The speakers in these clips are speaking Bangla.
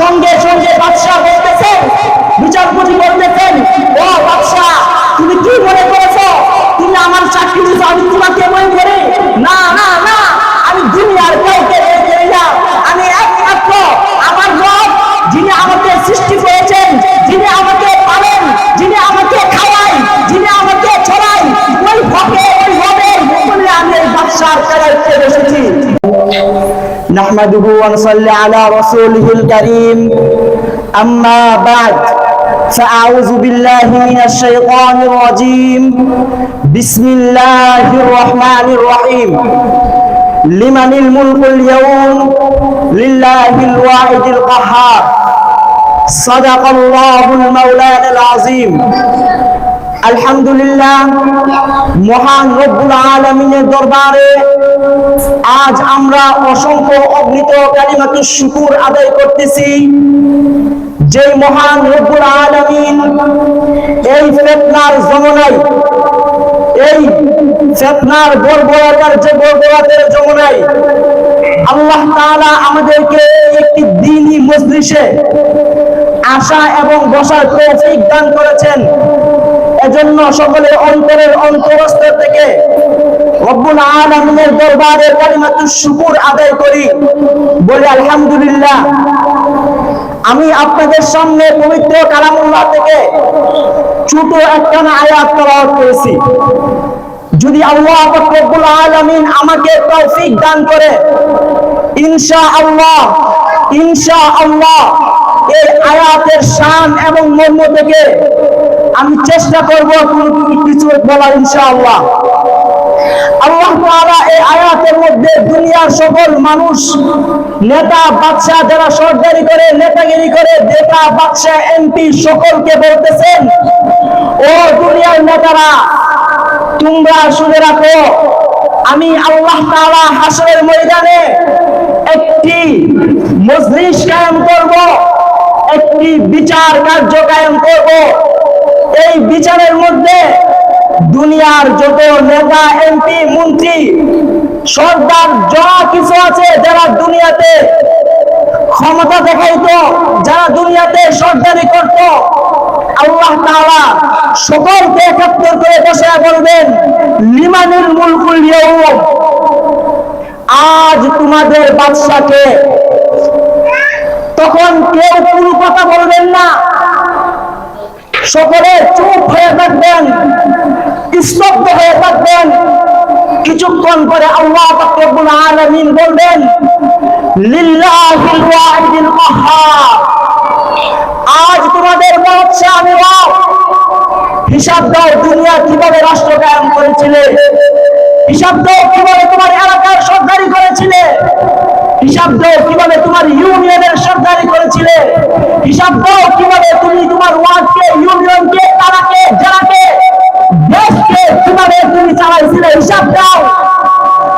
সঙ্গে সঙ্গে বাদশাহ বলতেছেন, বিচারপতি বলতেছেন, ও বাদশাহ, তুমি কি মনে করেছ? তুমি আমার চাকরি দিছো আমি তোমাকে মনে করি না না না, আমি দুনিয়ার কাউকে আমি একমাত্র আমার রব, যিনি আমাকে সৃষ্টি যিনি ছড়াই ওই ভকে ওই বলে আমি এই বাদশার কারাইতে বসেছি। نحمده ونصلي على رسوله الكريم أما بعد فأعوذ بالله من الشيطان الرجيم بسم الله الرحمن الرحيم لمن الملك اليوم لله الواحد القهار صدق الله المولان العظيم আলহামদুলিল্লাহ, মহান রব্বুল আলমিনের দরবারে আজ আমরা অসংখ্য অগ্নিত কালিমাতুর শুকুর আদায় করতেছি। যে মহান রব্বুল আলমিন এই ফেতনার জমনায় এই ফেতনার বর্বরতার যে বর্বরতার যমুনায় আল্লাহ তাআলা আমাদেরকে একটি দিনই মজলিসে আসা এবং বসার তৌফিক দান করেছেন। এজন্য সকলের অন্তরের অন্তরস্থ থেকে রব্বুল আলামিনের দরবারে কালিমাতুর শুকুর আদায় করি। বলি, আলহামদুলিল্লাহ, আমি আপনাদের সামনে পবিত্র কালামুল্লাহ থেকে ছোট একটা আয়াত তেলাওয়াত করেছি। যদি আল্লাহ রব্বুল আলামিন আমাকে তৌফিক দান করে ইনশা আল্লাহ ইনশা আল্লাহ এই আয়াতের শান এবং মর্ম থেকে আমি চেষ্টা করব কিছু বলার, ইনশাআল্লাহ। আল্লাহ তাআলা এই আয়াতের মধ্যে দুনিয়ার সকল মানুষ, নেতা বাদশা যারা সরকারি করে, নেতাগিরি করে, নেতা বাদশা এমপি সকলকে বলতেছেন, ও দুনিয়ার নেতারা, তোমরা শুনে রাখো, আমি আল্লাহ তাআলা হাসরের ময়দানে একটি মজলিস কায়েম করব, একটি বিচার কার্য কায়েম করব। এই বিচারের মধ্যে দুনিয়ার যত নেতা এমপি মন্ত্রী, সর্দার যা কিছু আছে, যারা দুনিয়াতে ক্ষমতা দেখাইতো, যারা দুনিয়াতে সর্দারি করত, আল্লাহ তাআলা সকলকে একাত্তর করে বসে বলবেন, লিমানুল মুলকুল ইয়াউম, আজ তোমাদের বাদশাকে। তখন কেউ কোনো কথা বলবেন না। সকলে চুপ হয়ে থাকবেন, স্তব্ধ হয়ে থাকবেন। কিছুক্ষণ পরে আল্লাহ আলামিন বলবেন আজ তোমাদের বাদশা আমি হিসাব দাও, দুনিয়া কীভাবে রাষ্ট্র কায়েম করেছিলে? হিসাব দাও, কীভাবে তোমার এলাকার সরকারি করেছিলে? হিসাব দাও কীভাবে তোমার ইউনিয়নের সরকারি করেছিলে। হিসাব দাও কীভাবে তুমি তোমার ওয়ার্ডকে, ইউনিয়নকে, তারাকে, জেলাকে, দেশকে কীভাবে তুমি চালাইছিলে, হিসাব দাও।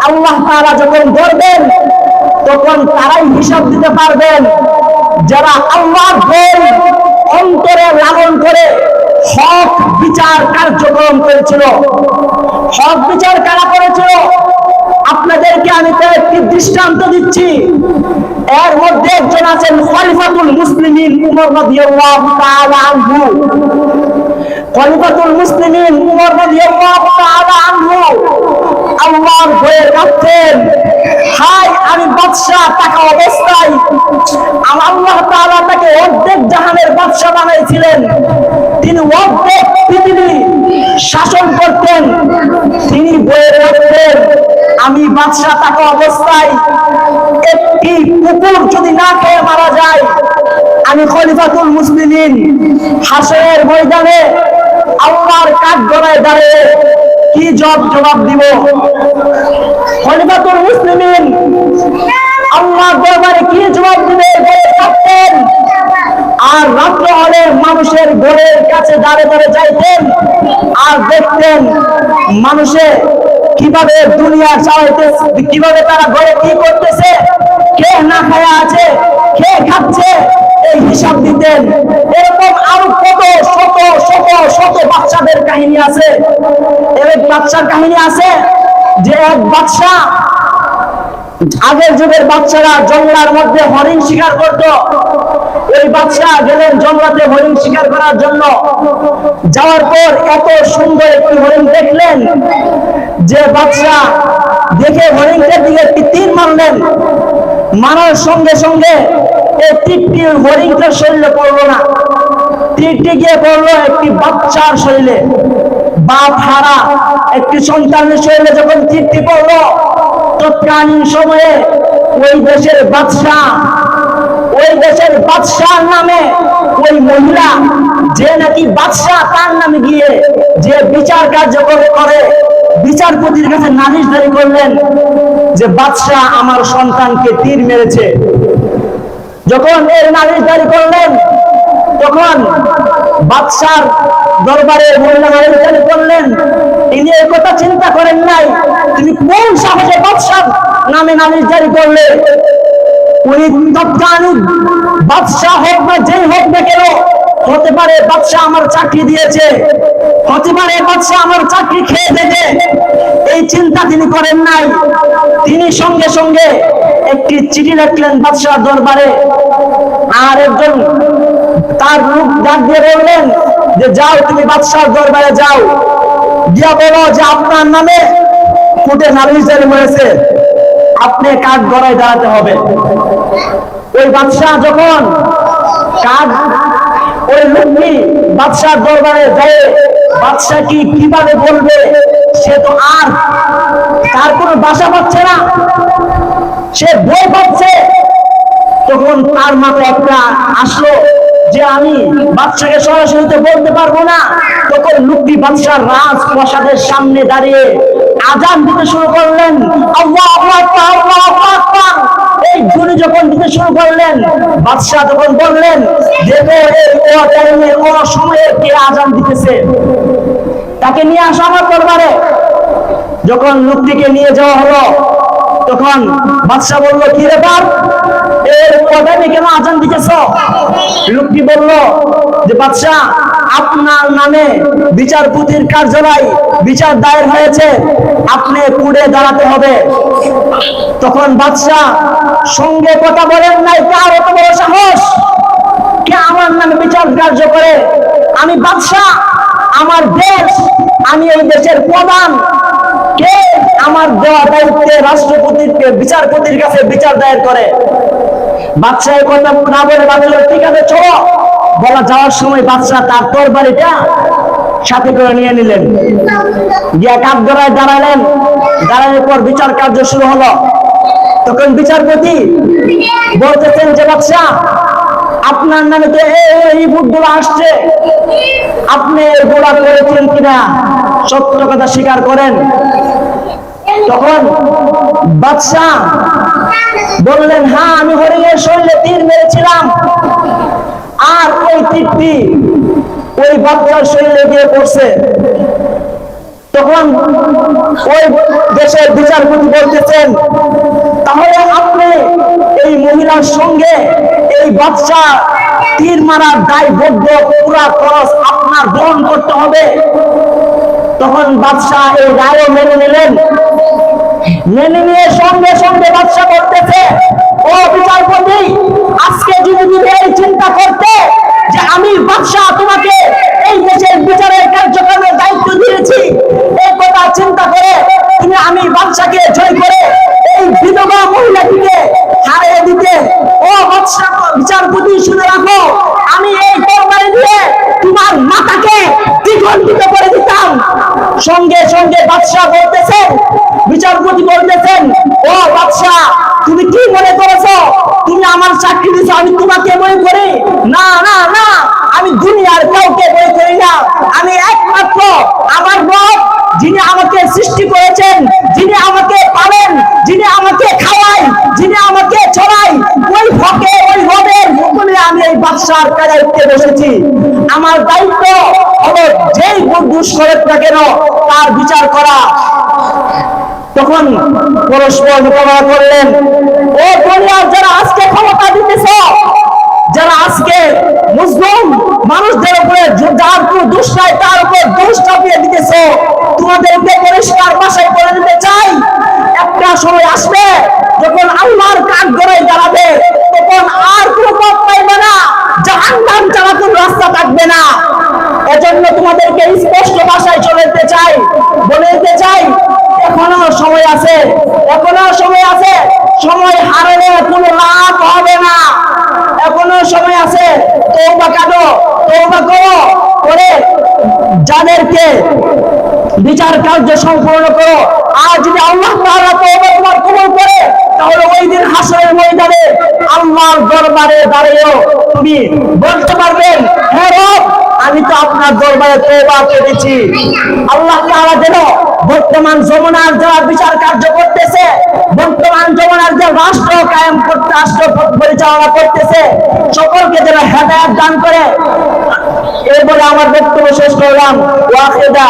আল্লাহ তাআলা যখন ধরবেন, তখন তারাই হিসাব দিতে পারবেন। যারা আল্লাহর ভয় অন্তরে লালন করে, হক বিচার কার্যক্রম করেছিল। হক বিচার কারা করেছিল? আপনাদেরকে আমি কয়েকটি দৃষ্টান্ত দিচ্ছি। এর মধ্যে একজন আছেন খলিফাতুল মুসলিমিন উমর রাদিয়াল্লাহু তাআলা আনহু। খলিফাতুল মুসলিমিন উমর রাদিয়াল্লাহু তাআলা আনহু। আল্লাহর ভয়ে কাঁদতেন। হাই আমি বাদশাহ টাকা অবস্থায় আল্লাহ তাআলা তাকে অর্ধেক জাহানের বাদশাহ বানাইছিলেন। তিনি অর্ধেক পৃথিবী শাসন করতেন। তিনি বয়ে আমি বাদশাহ থাকা অবস্থায় একটি কুকুর যদি না খেয়ে মারা যায়, আমি খলিফাতুল মুসলিমিন হাসের ময়দানে আল্লাহর কাঠ গড়ায় দাঁড়িয়ে কি জব জবাব দিব? খলিফাতুল মুসলিমিন আল্লাহ দরবারে কি জবাব দিবে? থাকতেন, আর রাত্র হলে মানুষের ঘরের কাছে দাঁড়ে দাঁড়ে যাইতেন আর দেখতেন মানুষে কীভাবে দুনিয়া চালাইতে, কীভাবে তারা ঘরে কি করতেছে, কে না খায়া আছে, কে খাচ্ছে, এই হিসাব দিতেন। এরকম আরও কত, শত শত শত বাচ্চাদের কাহিনী আছে। এক বাচ্চার কাহিনী আছে যে এক বাচ্চা আগের যুগের বাচ্চারা জঙ্গলার মধ্যে হরিণ শিকার করত। এই বাচ্চা গেলেন জঙ্গলাতে হরিণ শিকার করার জন্য। যাওয়ার পর এত সুন্দর একটি হরিণ দেখলেন। যে বাচ্চা দেখে হরিণটার দিকে তীর মারলেন, মারার সঙ্গে সঙ্গে এই তীরটি হরিণটার শরীরে পড়ল না। তীরটি গিয়ে পড়ল একটি বাচ্চার শরীরে। বাপ হারা একটি সন্তানের শরীরে যখন তীরটি পড়ল, তৎকালীন সময়ে ওই দেশের বাদশাহ, ওই দেশের বাদশাহ নামে ওই মহিলা, যে নাকি বাদশাহ তার নামে গিয়ে যে বিচার কার্য করে করে বিচারপতির কাছে নালিশদারি করলেন যে বাদশাহ আমার সন্তানকে তীর মেরেছে। যখন এর নালিশদারি করলেন, তখন বাদশার দরবারে মহিলা করলেন, তিনি এই কথা চিন্তা করেন নাই। তিনি কোন সাহসে বাদশার নামে নালিশ জারি করলে? উনি তৎকালীন বাদশাহ হোক না যেই হোক না কেন, হতে পারে বাদশাহ আমার চাকরি দিয়েছে। হতে পারে বাদশাহ আমার চাকরি খেয়ে দেবে এই চিন্তা তিনি করেন নাই। তিনি সঙ্গে সঙ্গে একটি চিঠি লিখলেন বাদশাহ দরবারে। আর একজন তার লোক ডাক দিয়ে বললেন যে, যাও তুমি বাদশাহ দরবারে যাও। গিয়া বলো যে, আপনার নামে কোর্টে নালিশ জারি হয়েছে। আপনি কাঠ গড়ায় দাঁড়াতে হবে? ওই বাদশাহ যখন কাঠ ওই লোকটি বাদশাহ দরবারে যায় বাদশাহ কি কীভাবে বলবে, সে তো আর তার কোনো বাসা পাচ্ছে না। সে বই পাচ্ছে। তখন তার মাথায় একটা আসলো যে আমি বাচ্চাকে সরাসরি তো বলতে পারব না। তখন লোকটি বাদশার রাজ প্রসাদের সামনে দাঁড়িয়ে আজান দিতে শুরু করলেন। এই ধ্বনি যখন দিতে শুরু করলেন, বাদশাহ তখন বললেন, দেখো এই তাকে নিয়ে আসা আমার দরবারে। যখন লোকটিকে নিয়ে যাওয়া হলো, তখন বাদশাহ কি ব্যাপার এর কেন আজান দিতেছ? লোকটি বলল, যে বাদশাহ, আপনার নামে বিচারপতির কার্যালয় বিচার দায়ের হয়েছে। আপনি কুড়ে দাঁড়াতে হবে। তখন বাদশাহ সঙ্গে কথা বলেন নাই, কার এত বড় সাহস? কে আমার নামে বিচার কার্য করে? আমি বাদশাহ, আমার দেশ, আমি এই দেশের প্রধান। কে আমার দেওয়া দায়িত্বে রাষ্ট্রপতির বিচারপতির কাছে বিচার দায়ের করে? কথা না বলে ঠিক আছে বলা যাওয়ার সময় বাদশাহ তার সাথে করে নিয়ে নিলেন। দাঁড়ালেন। দাঁড়ানোর পর বিচার কার্য শুরু হলো। তখন বিচারপতি বলতেছেন যে, বাদশাহ আপনার নামে তো এই ভোটগুলো আসছে। আপনি এগুলা করেছেন কিনা? সত্য কথা স্বীকার করেন। তখন বাদশাহ বললেন হ্যাঁ আমি হরিণের শরীরে তীর মেরেছিলাম। আর ওই তীরটি ওই বাচ্চার শরীরে গিয়ে পড়ছে। তখন ওই দেশের বিচারপতি বলতেছেন তাহলে আপনি এই মহিলার সঙ্গে এই বাচ্চা তীর মারার দায়বদ্ধ পুরা খরচ আপনার বহন করতে হবে। তখন বাদশাহ এই রায় মেনে নিলেন। মেনে নিয়ে সঙ্গে সঙ্গে বাদশাহ করতেছে ও বিচারপতি, আজকে যদি তুমি এই চিন্তা করতে যে আমি বাদশাহ তোমাকে এই দেশের বিচারের কার্যক্রমের দায়িত্ব দিয়েছি এই কথা চিন্তা করে তুমি আমি বাদশাকে জয় করে এই বিধবা মহিলাটিকে হারিয়ে দিতে। ও বিচারপতি শুনে রাখো, আমি এই তরবারি দিয়ে তোমার মাতাকে দ্বিখণ্ডিত করে দিতাম। সঙ্গে সঙ্গে বাদশাহ বলতেছেন, বিচারপতি বলতেছেন, ও বাদশাহ তুমি কি মনে করেছ? তুমি আমার চাকরি দিছো আমি তোমাকে মনে করি? না না না, আমি দুনিয়ার কাউকে মনে করি না। আমি একমাত্র আমার রব, যিনি আমাকে সৃষ্টি করেছেন, যিনি আমাকে পালেন, যিনি আমাকে খাওয়াই যিনি আমাকে ছড়াই ওই হকে, ওই রবের হুকুমে আমি এই বাদশার কাজে বসেছি। আমার দায়িত্ব হলো যেই দুষ করে না কেন, তার বিচার করা। তখন পরস্পর মোকাবেলা করলেন। ও দুনিয়ার যারা আজকে ক্ষমতা দিতেছ, যারা আজকে মুসলিম মানুষদের উপরে যার কোনো নাই, তার উপর দোষ চাপিয়ে দিতেছ। তোমাদেরকে পরিষ্কার ভাষায় করে দিতে চাই। একটা সময় আসবে যখন আল্লাহর কাঠ গড়ায় দাঁড়াবে, তখন আর কোনো পথ পাইবে না, জাহান্নাম ছাড়া কোনো রাস্তা থাকবে না। এজন্য তোমাদেরকে স্পষ্ট চলে যেতে চাই বলে দিতে চাই, এখনও সময় আছে, এখনও সময় আছে, সময় হারালে কোনো লাভ হবে না। এখনও সময় আছে তৌবা কাটো তৌবা করো, করে যাদেরকে বিচার কার্য সম্পূর্ণ করো। আর যদি আল্লাহ তাআলা তোমার কবুল করে, তাহলে ওই দিন হাসরের ময়দানে আল্লাহর দরবারে দাঁড়িয়েও তুমি বলতে পারবেন রব আমি তো আপনার দরবারে তোবা করেছি। আল্লাহ তাআলা যেন বর্তমান যমুনার যারা বিচার কার্য করতেছে, বর্তমান যমুনার যে রাষ্ট্র কায়েম করতে, রাষ্ট্র পরিচালনা করতেছে, সকলকে যেন হেদায়েত দান করে। এরপরে আমার বক্তব্য শেষ করলাম। ওয়াকিদা